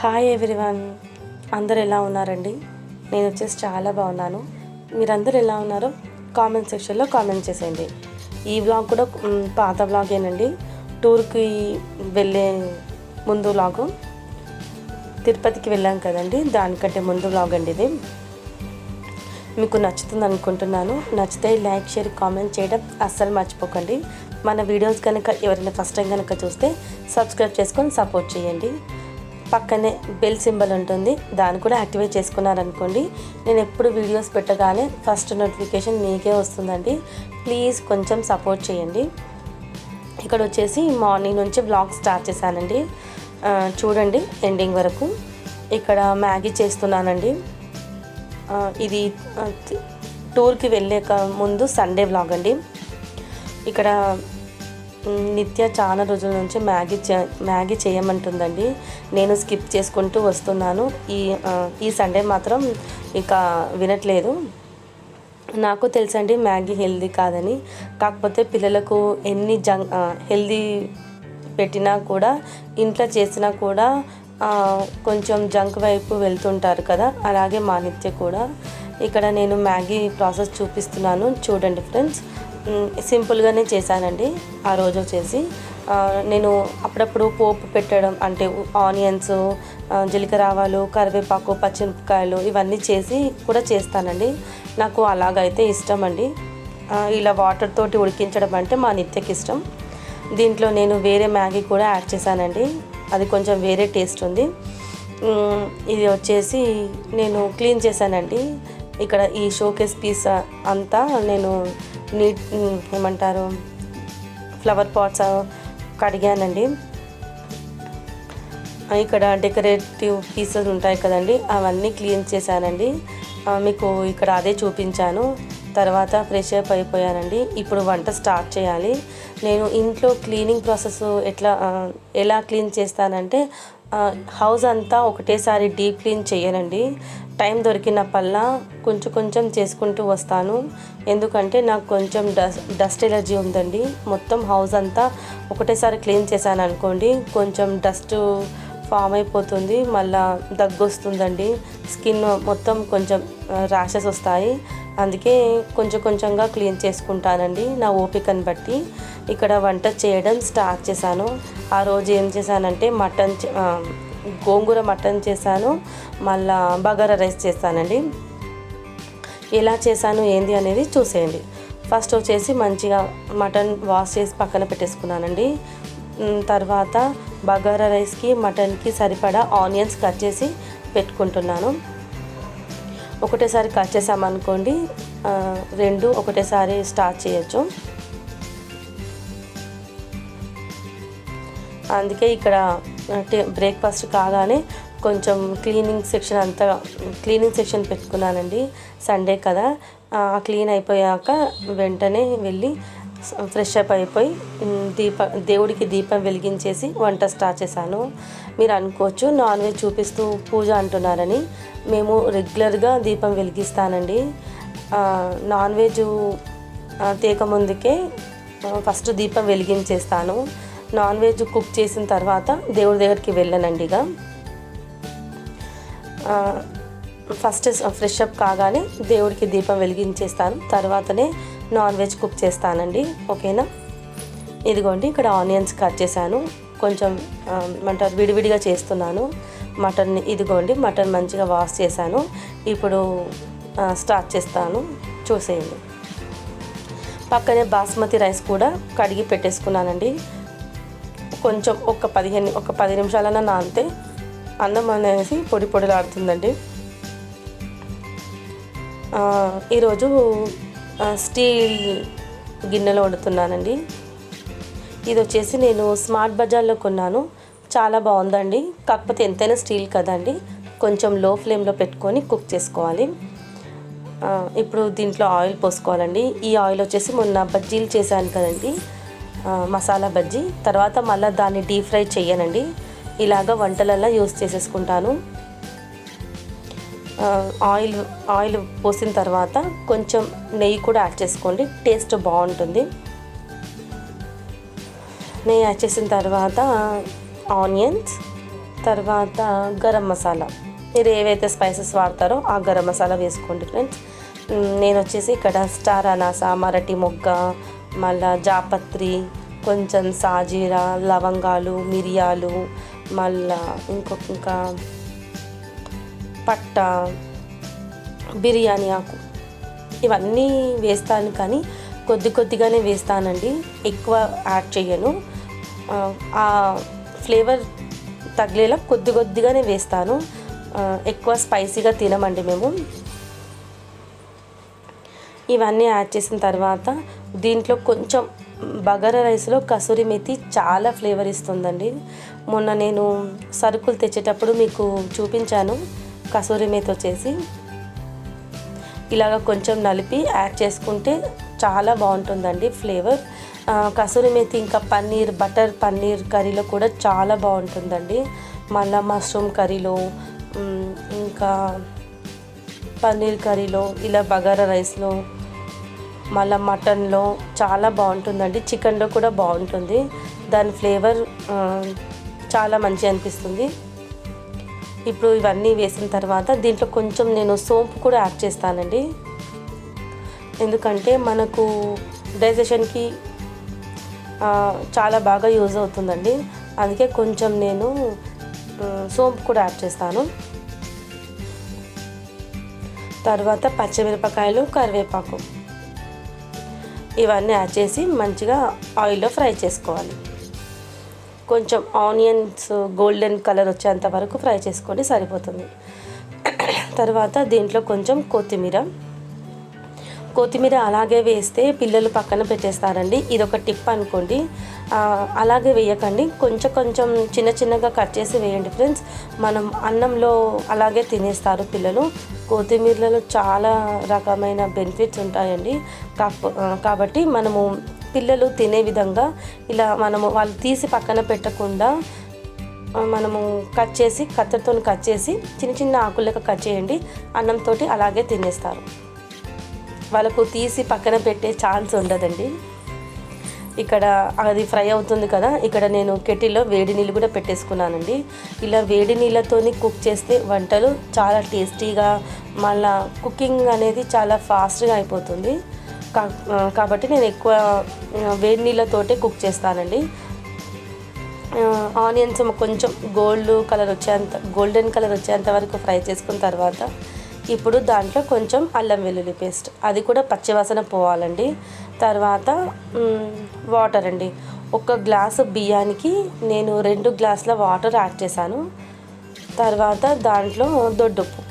Hi everyone అందరు ఎలా ఉన్నారండి? నేను వచ్చేసి చాలా బాగున్నాను. మీరందరూ ఎలా ఉన్నారో కామెంట్ సెక్షన్లో కామెంట్ చేసేయండి. ఈ బ్లాగ్ కూడా పాత బ్లాగేనండి టూర్కి వెళ్ళే ముందు బ్లాగు తిరుపతికి వెళ్ళాం కదండి. దానికంటే ముందు బ్లాగ్ అండి ఇది. మీకు నచ్చుతుంది అనుకుంటున్నాను. నచ్చితే లైక్ షేర్ కామెంట్ చేయడం అస్సలు మర్చిపోకండి. మన వీడియోస్ కనుక ఎవరైనా ఫస్ట్ టైం కనుక చూస్తే సబ్స్క్రైబ్ చేసుకొని సపోర్ట్ చేయండి. పక్కనే బెల్ సింబల్ ఉంటుంది దాన్ని కూడా యాక్టివేట్ చేసుకున్నారనుకోండి నేను ఎప్పుడు వీడియోస్ పెట్టగానే ఫస్ట్ నోటిఫికేషన్ మీకే వస్తుందండి. ప్లీజ్ కొంచెం సపోర్ట్ చేయండి. ఇక్కడ వచ్చేసి మార్నింగ్ నుంచి బ్లాగ్ స్టార్ట్ చేశానండి. చూడండి ఎండింగ్ వరకు. ఇక్కడ మ్యాగీ చేస్తున్నానండి. ఇది టూర్కి వెళ్ళాక ముందు సండే వ్లాగ్ అండి. ఇక్కడ నిత్య చాలా రోజుల నుంచి మ్యాగీ చే- మ్యాగీ చేయమంటుందండి. నేను స్కిప్ చేసుకుంటూ వస్తున్నాను. ఈ ఈ సండే మాత్రం ఇక వినట్లేదు. నాకు తెలుసండి మ్యాగీ హెల్దీ కాదని. కాకపోతే పిల్లలకు ఎన్ని జంక్ హెల్దీ పెట్టినా కూడా ఇంట్లో చేసినా కూడా కొంచెం జంక్ వైపు వెళ్తుంటారు కదా అలాగే మా నిత్య కూడా. ఇక్కడ నేను మ్యాగీ ప్రాసెస్ చూపిస్తున్నాను చూడండి ఫ్రెండ్స్. సింపుల్గానే చేశానండి ఆ రోజు వచ్చేసి నేను అప్పుడప్పుడు పోపు పెట్టడం అంటే ఆనియన్స్ జీలకర్ర ఆవాలు కరివేపాకు పచ్చిమిరపకాయలు ఇవన్నీ చేసి కూడా చేస్తానండి. నాకు అలాగైతే ఇష్టం అండి ఇలా వాటర్ తోటి ఉడికించడం అంటే మా నిత్యకి ఇష్టం దీంట్లో నేను వేరే మ్యాగీ కూడా యాడ్ చేశానండి. అది కొంచెం వేరే టేస్ట్ ఉంది. ఇది వచ్చేసి నేను క్లీన్ చేశానండి. ఇక్కడ ఈ షోకేస్ పీస్ అంతా నేను నీట్ ఏమంటారు ఫ్లవర్ పాట్స్ కడిగానండి. ఇక్కడ డెకరేటివ్ పీసెస్ ఉంటాయి కదండి అవన్నీ క్లీన్ చేశానండి. మీకు ఇక్కడ అదే చూపించాను. తర్వాత ఫ్రెష్ అప్ అయిపోయానండి. ఇప్పుడు వంట స్టార్ట్ చేయాలి. నేను ఇంట్లో క్లీనింగ్ ప్రాసెస్ ఎట్లా ఎలా క్లీన్ చేస్తానంటే హౌస్ అంతా ఒకటేసారి డీప్ క్లీన్ చేయనండి టైం దొరికినప్పల్లా కొంచెం కొంచెం చేసుకుంటూ వస్తాను. ఎందుకంటే నాకు కొంచెం డస్ట్ డస్ట్ ఎలర్జీ ఉందండి. మొత్తం హౌస్ అంతా ఒకటేసారి క్లీన్ చేశాను అనుకోండి కొంచెం డస్ట్ ఫామ్ అయిపోతుంది మళ్ళా దగ్గు వస్తుందండి స్కిన్ మొత్తం కొంచెం ర్యాషెస్ వస్తాయి. అందుకే కొంచెం కొంచెంగా క్లీన్ చేసుకుంటానండి నా ఓపికను బట్టి. ఇక్కడ వంట చేయడం స్టార్ట్ చేశాను. ఆ రోజు ఏం చేశానంటే మటన్ గోంగూర మటన్ చేశాను. మళ్ళా బగారా రైస్ చేస్తానండి. ఎలా చేశాను ఏంది అనేది చూసేయండి. ఫస్ట్ వచ్చేసి మంచిగా మటన్ వాష్ చేసి పక్కన పెట్టేసుకున్నానండి. తర్వాత బగారా రైస్కి మటన్కి సరిపడా ఆనియన్స్ కట్ చేసి పెట్టుకుంటున్నాను. ఒకటేసారి కట్ చేసామనుకోండి రెండు ఒకటేసారి స్టార్ట్ చేయొచ్చు. అందుకే ఇక్కడ బ్రేక్ఫాస్ట్ కాగానే కొంచెం క్లీనింగ్ సెక్షన్ అంతా క్లీనింగ్ సెక్షన్ పెట్టుకున్నానండి సండే కదా. క్లీన్ అయిపోయాక వెంటనే వెళ్ళి ఫ్రెష్ అప్ అయిపోయి దీప దేవుడికి దీపం వెలిగించేసి వంట స్టార్ట్ చేశాను. మీరు అనుకోవచ్చు నాన్ వెజ్ చూపిస్తూ పూజ అంటున్నారని. మేము రెగ్యులర్గా దీపం వెలిగిస్తానండి. నాన్ వెజ్ తీక ముందుకే ఫస్ట్ దీపం వెలిగించేస్తాను. నాన్ వెజ్ కుక్ చేసిన తర్వాత దేవుడి దగ్గరికి వెళ్ళనండి ఇక. ఫస్ట్ ఫ్రెష్ అప్ కాగానే దేవుడికి దీపం వెలిగించేస్తాను. తర్వాతనే నాన్ వెజ్ కుక్ చేస్తానండి ఓకేనా? ఇదిగోండి ఇక్కడ ఆనియన్స్ కట్ చేశాను. కొంచెం అంటారు విడివిడిగా చేస్తున్నాను. మటన్ ఇదిగోండి మటన్ మంచిగా వాష్ చేశాను. ఇప్పుడు స్టార్ట్ చేస్తాను. చూసేయండి. పక్కనే బాస్మతి రైస్ కూడా కడిగి పెట్టేసుకున్నానండి. కొంచెం ఒక పదిహేను ఒక పది నిమిషాలన్నా నానితే అన్నం అనేసి పొడి పొడిలాడుతుందండి. ఈరోజు స్టీల్ గిన్నెలో వండుతున్నానండి. ఇది వచ్చేసి నేను స్మార్ట్ బజార్లో కొన్నాను. చాలా బాగుందండి. కాకపోతే ఎంతైనా స్టీల్ కదండి. కొంచెం లో ఫ్లేమ్లో పెట్టుకొని కుక్ చేసుకోవాలి. ఇప్పుడు దీంట్లో ఆయిల్ పోసుకోవాలండి. ఈ ఆయిల్ వచ్చేసి మొన్న బజ్జీలు చేశాను కదండి. మసాలా బజ్జీ. తర్వాత మళ్ళీ దాన్ని డీప్ ఫ్రై చేయనండి ఇలాగ వంటలల్లో యూస్ చేసేసుకుంటాను. ఆయిల్ ఆయిల్ పోసిన తర్వాత కొంచెం నెయ్యి కూడా యాడ్ చేసుకోండి. టేస్ట్ బాగుంటుంది. నెయ్యి యాడ్ చేసిన తర్వాత ఆనియన్స్ తర్వాత గరం మసాలా. మీరు ఏవైతే స్పైసెస్ వాడతారో ఆ గరం మసాలా వేసుకోండి ఫ్రెండ్స్. నేను వచ్చేసి ఇక్కడ స్టార్ అనాస మరటి మొగ్గ మళ్ళా జాపత్రి కొంచెం సాజీరా లవంగాలు మిరియాలు మళ్ళా ఇంకొక ఇంకా పట్ట బిర్యానీ ఆకు ఇవన్నీ వేస్తాను కానీ కొద్ది కొద్దిగానే వేస్తానండి. ఎక్కువ యాడ్ చేయను ఆ, ఫ్లేవర్ తగిలేలా కొద్ది కొద్దిగానే వేస్తాను. ఎక్కువ స్పైసీగా తినమండి మేము. ఇవన్నీ యాడ్ చేసిన తర్వాత దీంట్లో కొంచెం బగారా రైస్లో కసూరి మెతి చాలా ఫ్లేవర్ ఇస్తుందండి. మొన్న నేను సరుకులు తెచ్చేటప్పుడు మీకు చూపించాను. కసూరి మేత వచ్చేసి ఇలాగ కొంచెం నలిపి యాడ్ చేసుకుంటే చాలా బాగుంటుందండి ఫ్లేవర్. కసూరి మేతి ఇంకా పన్నీర్ బటర్ పన్నీర్ కర్రీలో కూడా చాలా బాగుంటుందండి. మళ్ళా మష్రూమ్ కర్రీలో ఇంకా పన్నీర్ కర్రీలో ఇలా బగారా రైస్లో మళ్ళీ మటన్లో చాలా బాగుంటుందండి. చికెన్లో కూడా బాగుంటుంది. దాని ఫ్లేవర్ చాలా మంచి అనిపిస్తుంది. ఇప్పుడు ఇవన్నీ వేసిన తర్వాత దీంట్లో కొంచెం నేను సోంపు కూడా యాడ్ చేస్తానండి. ఎందుకంటే మనకు డైజెషన్కి చాలా బాగా యూజ్ అవుతుందండి. అందుకే కొంచెం నేను సోంపు కూడా యాడ్ చేస్తాను. తర్వాత పచ్చిమిరపకాయలు కరివేపాకు. ఇవన్నీ యాడ్ చేసి మంచిగా ఆయిల్లో ఫ్రై చేసుకోవాలి. కొంచెం ఆనియన్స్ గోల్డెన్ కలర్ వచ్చేంత వరకు ఫ్రై చేసుకోండి సరిపోతుంది. తర్వాత దీంట్లో కొంచెం కొత్తిమీర. కొత్తిమీర అలాగే వేస్తే పిల్లలు పక్కన పెట్టేస్తారండి. ఇది ఒక టిప్ అనుకోండి. అలాగే వేయకండి. కొంచెం కొంచెం చిన్న చిన్నగా కట్ చేసి వేయండి ఫ్రెండ్స్. మనం అన్నంలో అలాగే తినేస్తారు పిల్లలు. కొత్తిమీరలో చాలా రకమైన బెనిఫిట్స్ ఉంటాయండి. కాబట్టి మనము పిల్లలు తినే విధంగా ఇలా మనము వాళ్ళు తీసి పక్కన పెట్టకుండా మనము కట్ చేసి కత్తెరతో కట్ చేసి చిన్న చిన్న ఆకులక కట్ చేయండి. అన్నంతో అలాగే తినేస్తారు. వాళ్ళకు తీసి పక్కన పెట్టే ఛాన్స్ ఉండదండి. ఇక్కడ అది ఫ్రై అవుతుంది కదా ఇక్కడ నేను కెటిల్లో వేడి నీళ్ళు కూడా పెట్టేసుకున్నానండి. ఇలా వేడి నీళ్ళతోని కుక్ చేస్తే వంటలు చాలా టేస్టీగా మళ్ళా కుకింగ్ అనేది చాలా ఫాస్ట్గా అయిపోతుంది. కాబట్టి నేను ఎక్కువ వేడి నీళ్ళతోటే కుక్ చేస్తానండి. ఆనియన్స్ కొంచెం గోల్డ్ కలర్ వచ్చేంత గోల్డెన్ కలర్ వచ్చేంత వరకు ఫ్రై చేసుకున్న తర్వాత ఇప్పుడు దాంట్లో కొంచెం అల్లం వెల్లుల్లి పేస్ట్ అది కూడా పచ్చివాసన పోవాలండి. తర్వాత వాటర్ అండి. ఒక గ్లాసు బియ్యానికి నేను రెండు గ్లాసుల వాటర్ యాడ్ చేశాను. తర్వాత దాంట్లో దొడ్డుప్పు.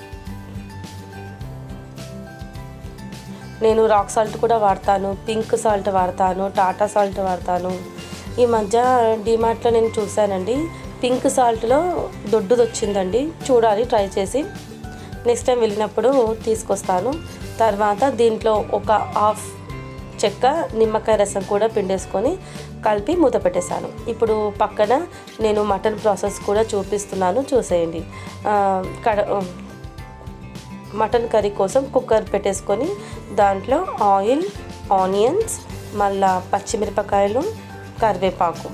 నేను రాక్ సాల్ట్ కూడా వాడతాను పింక్ సాల్ట్ వాడతాను టాటా సాల్ట్ వాడతాను. ఈ మధ్య డిమార్ట్లో నేను చూశానండి. పింక్ సాల్ట్లో దొడ్డుది వచ్చిందండి చూడాలి ట్రై చేసి. నెక్స్ట్ టైం వెళ్ళినప్పుడు తీసుకొస్తాను. తర్వాత దీంట్లో ఒక హాఫ్ చెక్క నిమ్మకాయ రసం కూడా పిండేసుకొని కలిపి మూత పెట్టేశాను. ఇప్పుడు పక్కన నేను మటన్ ప్రాసెస్ కూడా చూపిస్తున్నాను. చూసేయండి. కడ మటన్ కర్రీ కోసం కుక్కర్ పెట్టేసుకొని దాంట్లో ఆయిల్ ఆనియన్స్ మళ్ళా పచ్చిమిరపకాయలు కరివేపాకు.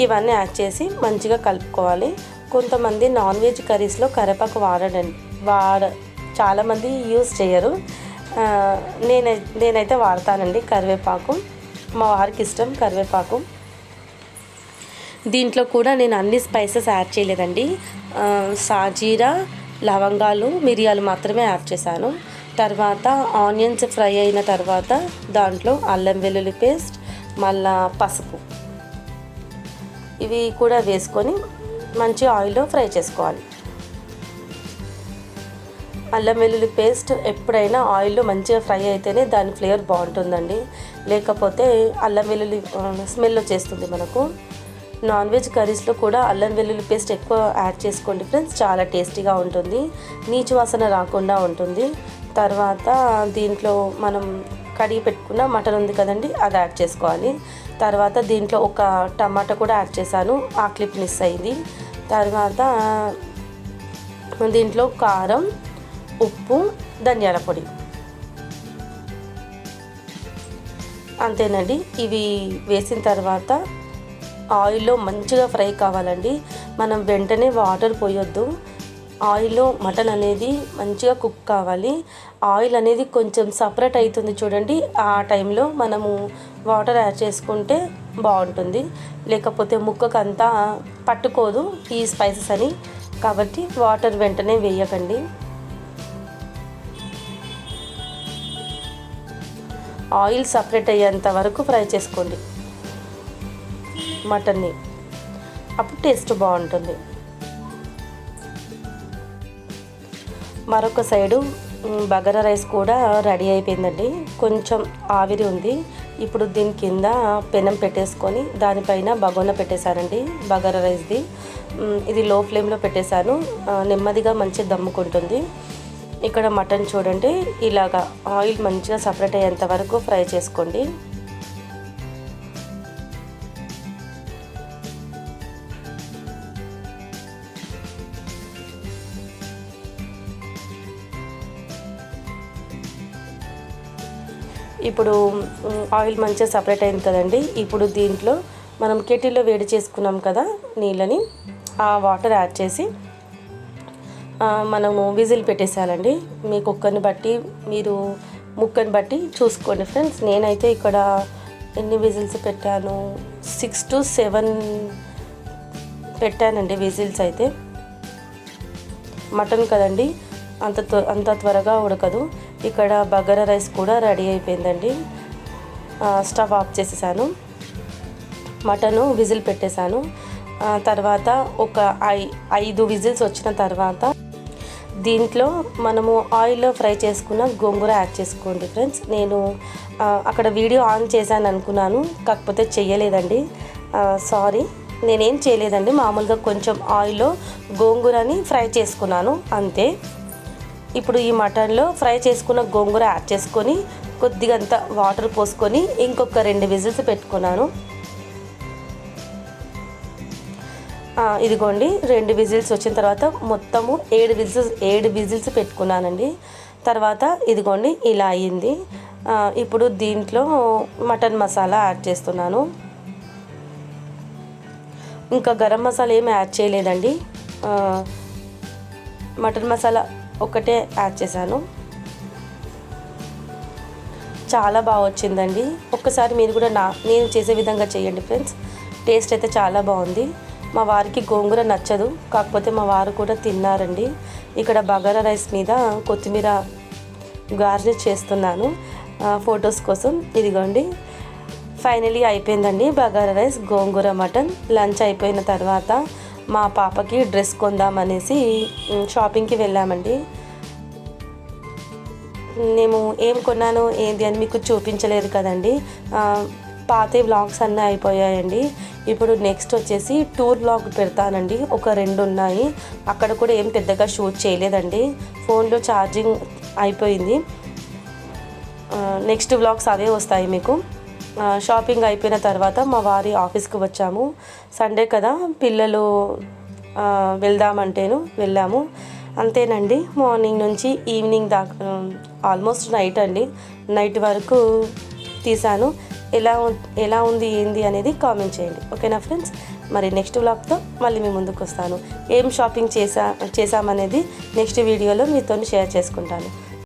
ఇవన్నీ యాడ్ చేసి మంచిగా కలుపుకోవాలి. కొంతమంది నాన్ వెజ్ కర్రీస్లో కరివేపాకు వాడడండి వాడ చాలామంది యూస్ చేయరు. నేనై నేనైతే వాడతానండి కరివేపాకు. మా వారికి ఇష్టం కరివేపాకు. దీంట్లో కూడా నేను అన్ని స్పైసెస్ యాడ్ చేయలేదండి. సాజీరా లవంగాలు మిరియాలు మాత్రమే యాడ్ చేశాను. తర్వాత ఆనియన్స్ ఫ్రై అయిన తర్వాత దాంట్లో అల్లం వెల్లుల్లి పేస్ట్ మళ్ళా పసుపు. ఇవి కూడా వేసుకొని మంచి ఆయిల్లో ఫ్రై చేసుకోవాలి. అల్లం వెల్లుల్లి పేస్ట్ ఎప్పుడైనా ఆయిల్లో మంచిగా ఫ్రై అయితేనే దాని ఫ్లేవర్ బాగుంటుందండి. లేకపోతే అల్లం వెల్లుల్లి స్మెల్ వచ్చేస్తుంది మనకు. నాన్ వెజ్ కర్రీస్లో కూడా అల్లం వెల్లుల్లి పేస్ట్ ఎక్కువ యాడ్ చేసుకోండి ఫ్రెండ్స్. చాలా టేస్టీగా ఉంటుంది. నీచు వాసన రాకుండా ఉంటుంది. తర్వాత దీంట్లో మనం కడిగి పెట్టుకున్న మటన్ ఉంది కదండి అది యాడ్ చేసుకోవాలి. తర్వాత దీంట్లో ఒక టమాటా కూడా యాడ్ చేశాను. ఆ క్లిప్ మిస్ అయింది. తర్వాత దీంట్లో కారం ఉప్పు ధనియాల పొడి. అంతేనండి. ఇవి వేసిన తర్వాత ఆయిల్లో మంచిగా ఫ్రై కావాలండి. మనం వెంటనే వాటర్ పోయొద్దు. ఆయిల్లో మటన్ అనేది మంచిగా కుక్ కావాలి. ఆయిల్ అనేది కొంచెం సపరేట్ అవుతుంది చూడండి. ఆ టైంలో మనము వాటర్ యాడ్ చేసుకుంటే బాగుంటుంది. లేకపోతే ముక్కకు అంతా పట్టుకోదు ఈ స్పైసెస్ అని. కాబట్టి వాటర్ వెంటనే వేయకండి. ఆయిల్ సపరేట్ అయ్యేంత వరకు ఫ్రై చేసుకోండి. మటన్ని. అప్పుడు టేస్ట్ బాగుంటుంది. మరొక సైడు బగర బగారా రైస్ కూడా రెడీ అయిపోయిందండి. కొంచెం ఆవిరి ఉంది. ఇప్పుడు దీని కింద పెనం పెట్టేసుకొని దానిపైన బగోన పెట్టేశానండి బగారా రైస్ది. ఇది లో ఫ్లేమ్లో పెట్టేశాను. నెమ్మదిగా మంచి దమ్ముకుంటుంది. ఇక్కడ మటన్ చూడండి ఇలాగా ఆయిల్ మంచిగా సపరేట్ అయ్యేంత వరకు ఫ్రై చేసుకోండి. ఇప్పుడు ఆయిల్ మంచిగా సపరేట్ అయింది కదండి. ఇప్పుడు దీంట్లో మనం కెటిల్లో వేడి చేసుకున్నాం కదా నీళ్ళని ఆ వాటర్ యాడ్ చేసి మనము విజిల్ పెట్టేసాలండి మీ కుక్కర్ని బట్టి మీరు ముక్కని బట్టి చూసుకోండి ఫ్రెండ్స్. నేనైతే ఇక్కడ ఎన్ని విజిల్స్ పెట్టాను? సిక్స్ టు సెవెన్ పెట్టానండి విజిల్స్ అయితే. మటన్ కదండి అంత త్వ- అంత త్వరగా ఉడకదు. ఇక్కడ బగారా రైస్ కూడా రెడీ అయిపోయిందండి. స్టవ్ ఆఫ్ చేసేసాను. మటను విజిల్ పెట్టేశాను. తర్వాత ఒక ఐ ఐదు విజిల్స్ వచ్చిన తర్వాత దీంట్లో మనము ఆయిల్లో ఫ్రై చేసుకున్న గోంగూర యాడ్ చేసుకోండి ఫ్రెండ్స్. నేను అక్కడ వీడియో ఆన్ చేశాను అనుకున్నాను కాకపోతే చేయలేదండి సారీ నేనేం చేయలేదండి. మామూలుగా కొంచెం ఆయిల్లో గోంగూరని ఫ్రై చేసుకున్నాను అంతే. ఇప్పుడు ఈ మటన్లో ఫ్రై చేసుకున్న గోంగూర యాడ్ చేసుకొని కొద్దిగా అంత వాటర్ పోసుకొని ఇంకొక రెండు విజిల్స్ పెట్టుకున్నాను. ఇదిగోండి రెండు విజిల్స్ వచ్చిన తర్వాత మొత్తము ఏడు విజిల్స్ ఏడు విజిల్స్ పెట్టుకున్నానండి. తర్వాత ఇదిగోండి ఇలా అయ్యింది ఇప్పుడు దీంట్లో మటన్ మసాలా యాడ్ చేస్తున్నాను. ఇంకా గరం మసాలా ఏమి యాడ్ చేయలేదండి. మటన్ మసాలా ఒకటే యాడ్ చేశాను. చాలా బాగా వచ్చిందండి. ఒక్కసారి మీరు కూడా నా నేను చేసే విధంగా చేయండి ఫ్రెండ్స్. టేస్ట్ అయితే చాలా బాగుంది. మా వారికి గోంగూర నచ్చదు. కాకపోతే మా వారు కూడా తిన్నారండి. ఇక్కడ బగారా రైస్ మీద కొత్తిమీర గార్నిష్ చేస్తున్నాను. ఫొటోస్ కోసం ఇదిగోండి. ఫైనలీ అయిపోయిందండి bagara rice gongura mutton. Lunch అయిపోయిన తర్వాత మా పాపకి డ్రెస్ కొందామనేసి షాపింగ్కి వెళ్ళామండి. నేను ఏం కొన్నాను ఏంది అని మీకు చూపించలేదు కదండి. పాత వ్లాగ్స్ అన్నీ అయిపోయాయండి. ఇప్పుడు నెక్స్ట్ వచ్చేసి టూర్ వ్లాగ్ పెడతానండి. ఒక రెండు ఉన్నాయి. అక్కడ కూడా ఏం పెద్దగా షూట్ చేయలేదండి. ఫోన్లో ఛార్జింగ్ అయిపోయింది. నెక్స్ట్ వ్లాగ్స్ అవే వస్తాయి మీకు. షాపింగ్ అయిపోయిన తర్వాత మా వారి ఆఫీస్కి వచ్చాము. సండే కదా పిల్లలు వెళ్దామంటేను వెళ్ళాము. అంతేనండి మార్నింగ్ నుంచి ఈవినింగ్ దాకా ఆల్మోస్ట్ నైట్ అండి. నైట్ వరకు తీసాను ఎలా ఎలా ఉంది ఏంది అనేది కామెంట్ చేయండి. ఓకేనా ఫ్రెండ్స్? మరి నెక్స్ట్ వ్లాగ్తో మళ్ళీ మీ ముందుకు వస్తాను. ఏం షాపింగ్ చేసా చేసామనేది నెక్స్ట్ వీడియోలో మీతో షేర్ చేసుకుంటాను.